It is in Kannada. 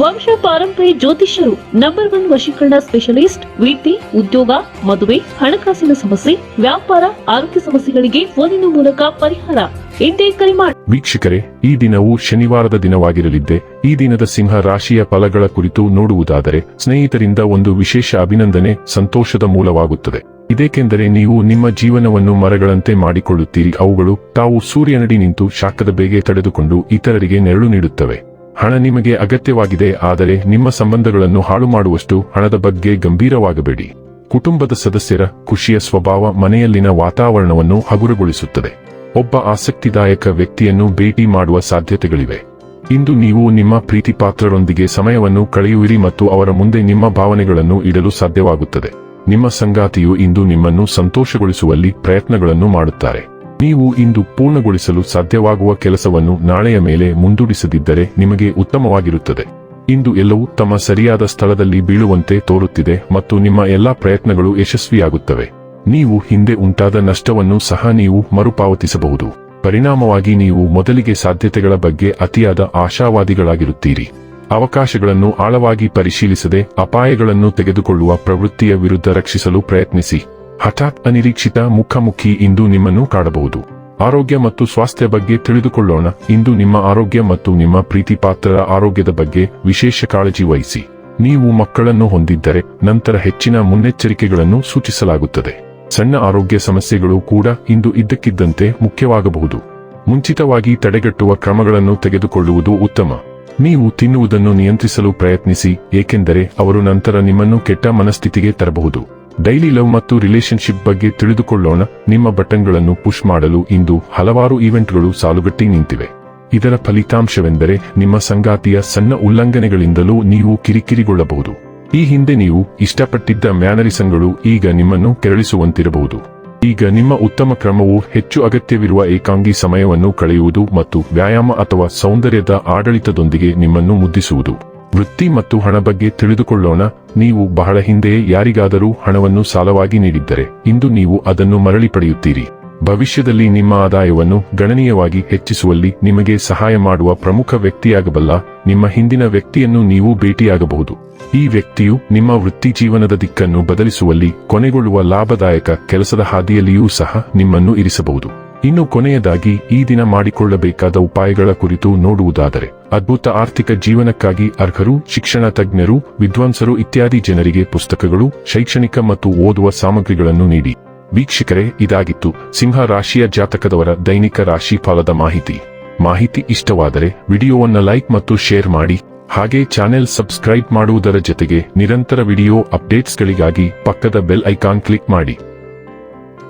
ವಂಶ ಪಾರಂಪರ್ಯ ಜ್ಯೋತಿಷ್ಯರು ನಂಬರ್ ಒನ್ ವಶೀಕರಣ ಸ್ಪೆಷಲಿಸ್ಟ್ ವೃತ್ತಿ ಉದ್ಯೋಗ, ಮದುವೆ, ಹಣಕಾಸಿನ ಸಮಸ್ಯೆ, ವ್ಯಾಪಾರ, ಆರೋಗ್ಯ ಸಮಸ್ಯೆಗಳಿಗೆ ಫೋನಿನ ಮೂಲಕ ಪರಿಹಾರ. ಇಂದೇ ಕರೆ ಮಾಡಿ ವೀಕ್ಷಕರೇ, ಈ ದಿನವು ಶನಿವಾರದ ದಿನವಾಗಿರಲಿದ್ದೆ. ಈ ದಿನದ ಸಿಂಹ ರಾಶಿಯ ಫಲಗಳ ಕುರಿತು ನೋಡುವುದಾದರೆ, ಸ್ನೇಹಿತರಿಂದ ಒಂದು ವಿಶೇಷ ಅಭಿನಂದನೆ ಸಂತೋಷದ ಮೂಲವಾಗುತ್ತದೆ. ಇದೇಕೆಂದರೆ ನೀವು ನಿಮ್ಮ ಜೀವನವನ್ನು ಮರಗಳಂತೆ ಮಾಡಿಕೊಳ್ಳುತ್ತೀರಿ. ಅವುಗಳು ತಾವು ಸೂರ್ಯನಡಿ ನಿಂತು ಶಾಖದ ಬೇಗೆ ತಡೆದುಕೊಂಡು ಇತರರಿಗೆ ನೆರಳು ನೀಡುತ್ತವೆ. ಹಣ ನಿಮಗೆ ಅಗತ್ಯವಾಗಿದೆ, ಆದರೆ ನಿಮ್ಮ ಸಂಬಂಧಗಳನ್ನು ಹಾಳು ಮಾಡುವಷ್ಟು ಹಣದ ಬಗ್ಗೆ ಗಂಭೀರವಾಗಬೇಡಿ. ಕುಟುಂಬದ ಸದಸ್ಯರ ಖುಷಿಯ ಸ್ವಭಾವ ಮನೆಯಲ್ಲಿನ ವಾತಾವರಣವನ್ನು ಹಗುರಗೊಳಿಸುತ್ತದೆ. ಒಬ್ಬ ಆಸಕ್ತಿದಾಯಕ ವ್ಯಕ್ತಿಯನ್ನು ಭೇಟಿ ಮಾಡುವ ಸಾಧ್ಯತೆಗಳಿವೆ. ಇಂದು ನೀವು ನಿಮ್ಮ ಪ್ರೀತಿಪಾತ್ರರೊಂದಿಗೆ ಸಮಯವನ್ನು ಕಳೆಯುವಿರಿ ಮತ್ತು ಅವರ ಮುಂದೆ ನಿಮ್ಮ ಭಾವನೆಗಳನ್ನು ಇಡಲು ಸಾಧ್ಯವಾಗುತ್ತದೆ. ನಿಮ್ಮ ಸಂಗಾತಿಯು ಇಂದು ನಿಮ್ಮನ್ನು ಸಂತೋಷಗೊಳಿಸುವಲ್ಲಿ ಪ್ರಯತ್ನಗಳನ್ನು ಮಾಡುತ್ತಾರೆ. ನೀವು ಇಂದು ಪೂರ್ಣಗೊಳಿಸಲು ಸಾಧ್ಯವಾಗುವ ಕೆಲಸವನ್ನು ನಾಳೆಯ ಮೇಲೆ ಮುಂದೂಡಿಸದಿದ್ದರೆ ನಿಮಗೆ ಉತ್ತಮವಾಗಿರುತ್ತದೆ. ಇಂದು ಎಲ್ಲವೂ ತಮ್ಮ ಸರಿಯಾದ ಸ್ಥಳದಲ್ಲಿ ಬೀಳುವಂತೆ ತೋರುತ್ತಿದೆ ಮತ್ತು ನಿಮ್ಮ ಎಲ್ಲಾ ಪ್ರಯತ್ನಗಳು ಯಶಸ್ವಿಯಾಗುತ್ತವೆ. ನೀವು ಹಿಂದೆ ಉಂಟಾದ ನಷ್ಟವನ್ನು ಸಹ ನೀವು ಮರುಪಾವತಿಸಬಹುದು. ಪರಿಣಾಮವಾಗಿ ನೀವು ಮೊದಲಿಗೆ ಸಾಧ್ಯತೆಗಳ ಬಗ್ಗೆ ಅತಿಯಾದ ಆಶಾವಾದಿಗಳಾಗಿರುತ್ತೀರಿ. ಅವಕಾಶಗಳನ್ನು ಆಳವಾಗಿ ಪರಿಶೀಲಿಸದೆ ಅಪಾಯಗಳನ್ನು ತೆಗೆದುಕೊಳ್ಳುವ ಪ್ರವೃತ್ತಿಯ ವಿರುದ್ಧ ರಕ್ಷಿಸಲು ಪ್ರಯತ್ನಿಸಿ. ಹಠಾತ್ ಅನಿರೀಕ್ಷಿತ ಮುಖಾಮುಖಿ ಇಂದು ನಿಮ್ಮನ್ನು ಕಾಡಬಹುದು. ಆರೋಗ್ಯ ಮತ್ತು ಸ್ವಾಸ್ಥ್ಯ ಬಗ್ಗೆ ತಿಳಿದುಕೊಳ್ಳೋಣ. ಇಂದು ನಿಮ್ಮ ಆರೋಗ್ಯ ಮತ್ತು ನಿಮ್ಮ ಪ್ರೀತಿ ಪಾತ್ರರ ಆರೋಗ್ಯದ ಬಗ್ಗೆ ವಿಶೇಷ ಕಾಳಜಿ ವಹಿಸಿ. ನೀವು ಮಕ್ಕಳನ್ನು ಹೊಂದಿದ್ದರೆ ನಂತರ ಹೆಚ್ಚಿನ ಮುನ್ನೆಚ್ಚರಿಕೆಗಳನ್ನು ಸೂಚಿಸಲಾಗುತ್ತದೆ. ಸಣ್ಣ ಆರೋಗ್ಯ ಸಮಸ್ಯೆಗಳು ಕೂಡ ಇಂದು ಇದ್ದಕ್ಕಿದ್ದಂತೆ ಮುಖ್ಯವಾಗಬಹುದು. ಮುಂಚಿತವಾಗಿ ತಡೆಗಟ್ಟುವ ಕ್ರಮಗಳನ್ನು ತೆಗೆದುಕೊಳ್ಳುವುದು ಉತ್ತಮ. ನೀವು ತಿನ್ನುವುದನ್ನು ನಿಯಂತ್ರಿಸಲು ಪ್ರಯತ್ನಿಸಿ, ಏಕೆಂದರೆ ಅವರು ನಂತರ ನಿಮ್ಮನ್ನು ಕೆಟ್ಟ ಮನಸ್ಥಿತಿಗೆ ತರಬಹುದು. ಡೈಲಿ ಲವ್ ಮತ್ತು ರಿಲೇಶನ್ಶಿಪ್ ಬಗ್ಗೆ ತಿಳಿದುಕೊಳ್ಳೋಣ. ನಿಮ್ಮ ಬಟನ್ಗಳನ್ನು ಪುಷ್ ಮಾಡಲು ಇಂದು ಹಲವಾರು ಈವೆಂಟ್ಗಳು ಸಾಲುಗಟ್ಟಿ ನಿಂತಿವೆ. ಇದರ ಫಲಿತಾಂಶವೆಂದರೆ ನಿಮ್ಮ ಸಂಗಾತಿಯ ಸಣ್ಣ ಉಲ್ಲಂಘನೆಗಳಿಂದಲೂ ನೀವು ಕಿರಿಕಿರಿಗೊಳ್ಳಬಹುದು. ಈ ಹಿಂದೆ ನೀವು ಇಷ್ಟಪಟ್ಟಿದ್ದ ಮ್ಯಾನರಿಸಂಗಳು ಈಗ ನಿಮ್ಮನ್ನು ಕೆರಳಿಸುವಂತಿರಬಹುದು. ಈಗ ನಿಮ್ಮ ಉತ್ತಮ ಕ್ರಮವು ಹೆಚ್ಚು ಅಗತ್ಯವಿರುವ ಏಕಾಂಗಿ ಸಮಯವನ್ನು ಕಳೆಯುವುದು ಮತ್ತು ವ್ಯಾಯಾಮ ಅಥವಾ ಸೌಂದರ್ಯದ ಆಡಳಿತದೊಂದಿಗೆ ನಿಮ್ಮನ್ನು ಮುದ್ದಿಸುವುದು. ವೃತ್ತಿ ಮತ್ತು ಹಣ ಬಗ್ಗೆ ತಿಳಿದುಕೊಳ್ಳೋಣ. ನೀವು ಬಹಳ ಹಿಂದೆಯೇ ಯಾರಿಗಾದರೂ ಹಣವನ್ನು ಸಾಲವಾಗಿ ನೀಡಿದ್ದರೆ, ಇಂದು ನೀವು ಅದನ್ನು ಮರಳಿ ಪಡೆಯುತ್ತೀರಿ. ಭವಿಷ್ಯದಲ್ಲಿ ನಿಮ್ಮ ಆದಾಯವನ್ನು ಗಣನೀಯವಾಗಿ ಹೆಚ್ಚಿಸುವಲ್ಲಿ ನಿಮಗೆ ಸಹಾಯ ಮಾಡುವ ಪ್ರಮುಖ ವ್ಯಕ್ತಿಯಾಗಬಲ್ಲ ನಿಮ್ಮ ಹಿಂದಿನ ವ್ಯಕ್ತಿಯನ್ನು ನೀವು ಭೇಟಿಯಾಗಬಹುದು. ಈ ವ್ಯಕ್ತಿಯು ನಿಮ್ಮ ವೃತ್ತಿ ಜೀವನದ ದಿಕ್ಕನ್ನು ಬದಲಿಸುವಲ್ಲಿ ಕೊನೆಗೊಳ್ಳುವ ಲಾಭದಾಯಕ ಕೆಲಸದ ಹಾದಿಯಲ್ಲಿಯೂ ಸಹ ನಿಮ್ಮನ್ನು ಇರಿಸಬಹುದು. ಇನ್ನು ಕೊನೆಯದಾಗಿ ಈ ದಿನ ಮಾಡಿಕೊಳ್ಳಬೇಕಾದ ಉಪಾಯಗಳ ಕುರಿತು ನೋಡುವುದಾದರೆ, ಅದ್ಭುತ ಆರ್ಥಿಕ ಜೀವನಕ್ಕಾಗಿ ಅರ್ಹರು, ಶಿಕ್ಷಣ ತಜ್ಞರು, ವಿದ್ವಾಂಸರು ಇತ್ಯಾದಿ ಜನರಿಗೆ ಪುಸ್ತಕಗಳು, ಶೈಕ್ಷಣಿಕ ಮತ್ತು ಓದುವ ಸಾಮಗ್ರಿಗಳನ್ನು ನೀಡಿ. ವೀಕ್ಷಕರೇ, ಇದಾಗಿತ್ತು ಸಿಂಹ ರಾಶಿಯ ಜಾತಕದವರ ದೈನಿಕ ರಾಶಿ ಫಲದ ಮಾಹಿತಿ. ಮಾಹಿತಿ ಇಷ್ಟವಾದರೆ ವಿಡಿಯೋವನ್ನ ಲೈಕ್ ಮತ್ತು ಶೇರ್ ಮಾಡಿ, ಹಾಗೆ ಚಾನೆಲ್ ಸಬ್ಸ್ಕ್ರೈಬ್ ಮಾಡುವುದರ ಜೊತೆಗೆ ನಿರಂತರ ವಿಡಿಯೋ ಅಪ್ಡೇಟ್ಸ್ಗಳಿಗಾಗಿ ಪಕ್ಕದ ಬೆಲ್ ಐಕಾನ್ ಕ್ಲಿಕ್ ಮಾಡಿ.